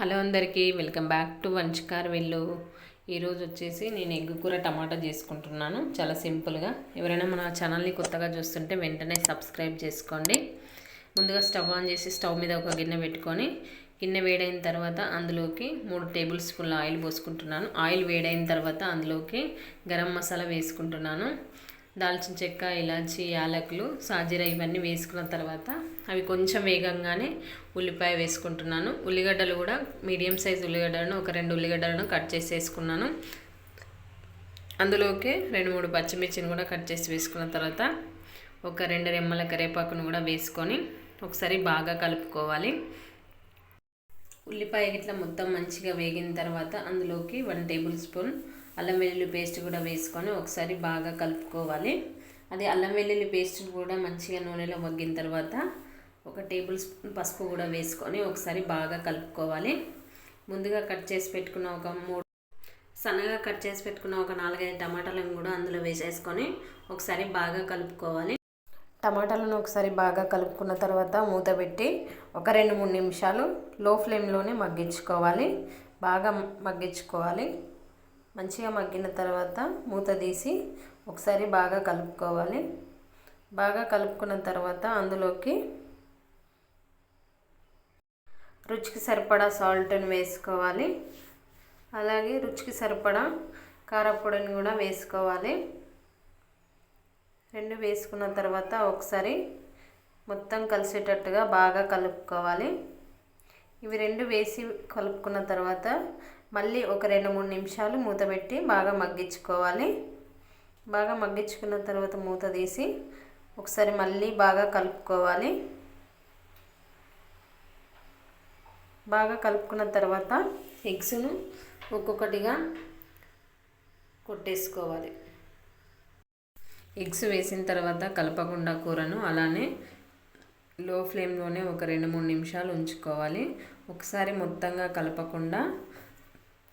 Hello అందరికీ welcome back to వంచకార్ వెళ్ళు ఈరోజు వచ్చేసి నేను ఎగ్గు కూర టమాటా చేసుకుంటున్నాను. చాలా సింపుల్గా. ఎవరైనా మన ఛానల్ని కొత్తగా చూస్తుంటే వెంటనే సబ్స్క్రైబ్ చేసుకోండి. ముందుగా స్టవ్ ఆన్ చేసి స్టవ్ మీద ఒక గిన్నె పెట్టుకొని గిన్నె వేడైన తర్వాత అందులోకి మూడు టేబుల్ స్పూన్ల ఆయిల్ పోసుకుంటున్నాను. ఆయిల్ వేడైన తర్వాత అందులోకి గరం మసాలా వేసుకుంటున్నాను. దాల్చిన చెక్క ఇలాచి యాలకులు సాజీర ఇవన్నీ వేసుకున్న తర్వాత అవి కొంచెం వేగంగానే ఉల్లిపాయ వేసుకుంటున్నాను. ఉల్లిగడ్డలు కూడా మీడియం సైజ్ ఉల్లిగడ్డలను ఒక రెండు ఉల్లిగడ్డలను కట్ చేసి వేసుకున్నాను అందులోకి రెండు మూడు పచ్చిమిర్చిని కూడా కట్ చేసి వేసుకున్న తర్వాత ఒక రెండు రెమ్మల కరివేపాకును కూడా వేసుకొని ఒకసారి బాగా కలుపుకోవాలి. ఉల్లిపాయ గిట్ల మొత్తం మంచిగా వేగిన తర్వాత అందులోకి వన్ టేబుల్ స్పూన్ అల్లం వెల్లుల్లి పేస్ట్ కూడా వేసుకొని ఒకసారి బాగా కలుపుకోవాలి. అది అల్లం వెల్లుల్లి పేస్ట్ కూడా మంచిగా నూనెలో మగ్గిన తర్వాత ఒక టేబుల్ స్పూన్ పసుపు కూడా వేసుకొని ఒకసారి బాగా కలుపుకోవాలి. ముందుగా కట్ చేసి పెట్టుకున్న ఒక మూడు సన్నగా కట్ చేసి పెట్టుకున్న ఒక నాలుగైదు టమాటాలను కూడా అందులో వేసేసుకొని ఒకసారి బాగా కలుపుకోవాలి. టమాటాలను ఒకసారి బాగా కలుపుకున్న తర్వాత మూత పెట్టి ఒక రెండు మూడు నిమిషాలు లో ఫ్లేమ్లోనే మగ్గించుకోవాలి. బాగా మగ్గించుకోవాలి. మంచిగా మగ్గిన తర్వాత మూత తీసి ఒకసారి బాగా కలుపుకోవాలి. బాగా కలుపుకున్న తర్వాత అందులోకి రుచికి సరిపడా సాల్ట్ని వేసుకోవాలి. అలాగే రుచికి సరిపడా కారపొడిని కూడా వేసుకోవాలి. రెండు వేసుకున్న తర్వాత ఒకసారి మొత్తం కలిసేటట్టుగా బాగా కలుపుకోవాలి. ఇవి రెండు వేసి కలుపుకున్న తర్వాత మళ్ళీ ఒక రెండు మూడు నిమిషాలు మూత పెట్టి బాగా మగ్గించుకోవాలి. బాగా మగ్గించుకున్న తర్వాత మూత తీసి ఒకసారి మళ్ళీ బాగా కలుపుకోవాలి. బాగా కలుపుకున్న తర్వాత ఎగ్స్ను ఒక్కొక్కటిగా కొట్టేసుకోవాలి. ఎగ్స్ వేసిన తర్వాత కలపకుండా కూరను అలానే లో ఫ్లేమ్లోనే ఒక రెండు మూడు నిమిషాలు ఉంచుకోవాలి. ఒకసారి మొత్తంగా కలపకుండా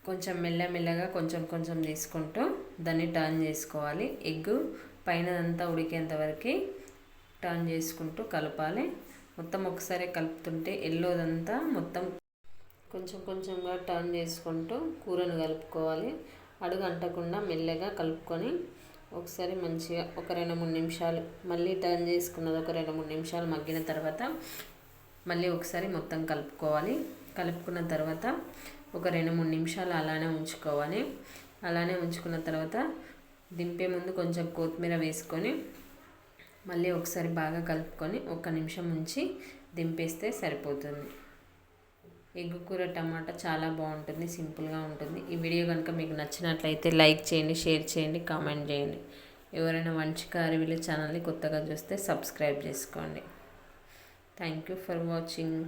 కొంచెం మెల్లమెల్లగా కొంచెం కొంచెం తీసుకుంటూ దాన్ని టర్న్ చేసుకోవాలి. ఎగ్ పైన అంతా ఉడికేంత వరకు టర్న్ చేసుకుంటూ కలపాలి. మొత్తం ఒకసారి కలుపుతుంటే ఎల్లోదంతా మొత్తం కొంచెం కొంచెంగా టర్న్ చేసుకుంటూ కూరను కలుపుకోవాలి. అడుగు అంటకుండా మెల్లగా కలుపుకొని ఒకసారి మంచిగా ఒక రెండు మూడు నిమిషాలు మళ్ళీ టర్న్ చేసుకున్నది ఒక రెండు మూడు నిమిషాలు మగ్గిన తర్వాత మళ్ళీ ఒకసారి మొత్తం కలుపుకోవాలి. కలుపుకున్న తర్వాత ఒక రెండు మూడు నిమిషాలు అలానే ఉంచుకోవాలి. అలానే ఉంచుకున్న తర్వాత దింపే ముందు కొంచెం కొత్తిమీర వేసుకొని మళ్ళీ ఒకసారి బాగా కలుపుకొని ఒక నిమిషం ఉంచి దింపేస్తే సరిపోతుంది. ఎగ్గు కూర టమాటా చాలా బాగుంటుంది సింపుల్గా ఉంటుంది. ఈ వీడియో కనుక మీకు నచ్చినట్లయితే లైక్ చేయండి షేర్ చేయండి కామెంట్ చేయండి. ఎవరైనా వంశకారి వీళ్ళ ఛానల్ని కొత్తగా చూస్తే సబ్స్క్రైబ్ చేసుకోండి. Thank you for watching.